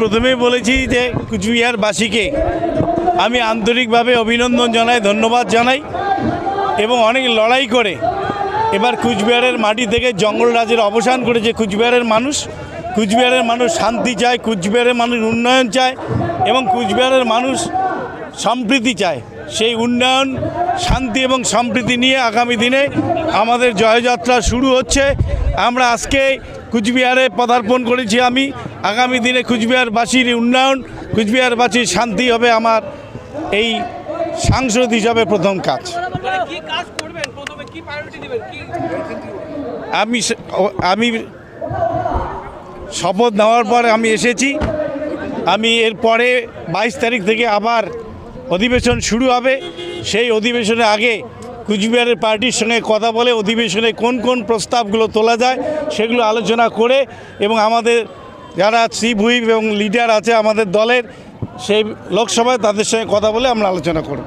প্রথমেই বলেছি যে কুচবিহারবাসীকে আমি আন্তরিকভাবে অভিনন্দন জানাই, ধন্যবাদ জানাই এবং অনেক লড়াই করে এবার কুচবিহারের মাটি থেকে জঙ্গল রাজের অবসান করেছে কুচবিহারের মানুষ কুচবিহারের মানুষ শান্তি চায়, কুচবিহারের মানুষ উন্নয়ন চায় এবং কুচবিহারের মানুষ সম্প্রীতি চায়। সেই উন্নয়ন, শান্তি এবং সম্প্রীতি নিয়ে আগামী দিনে আমাদের জয়যাত্রা শুরু হচ্ছে। আমরা আজকে কুচবিহারে পদার্পণ করেছি আমি। আগামী দিনে কুচবিহারবাসীর উন্নয়ন, কুচবিহারবাসীর শান্তি হবে আমার এই সাংসদ হিসাবে প্রথম কাজ। আমি আমি শপথ নেওয়ার পর আমি এসেছি। আমি এরপরে বাইশ তারিখ থেকে আবার অধিবেশন শুরু হবে। সেই অধিবেশনের আগে কুচবিহারের পার্টির সঙ্গে কথা বলে অধিবেশনে কোন কোন প্রস্তাবগুলো তোলা যায় সেগুলো আলোচনা করে এবং আমাদের যারা চিফ হুইপ এবং লিডার আছে আমাদের দলের সেই লোকসভায় তাদের সঙ্গে কথা বলে আমরা আলোচনা করব।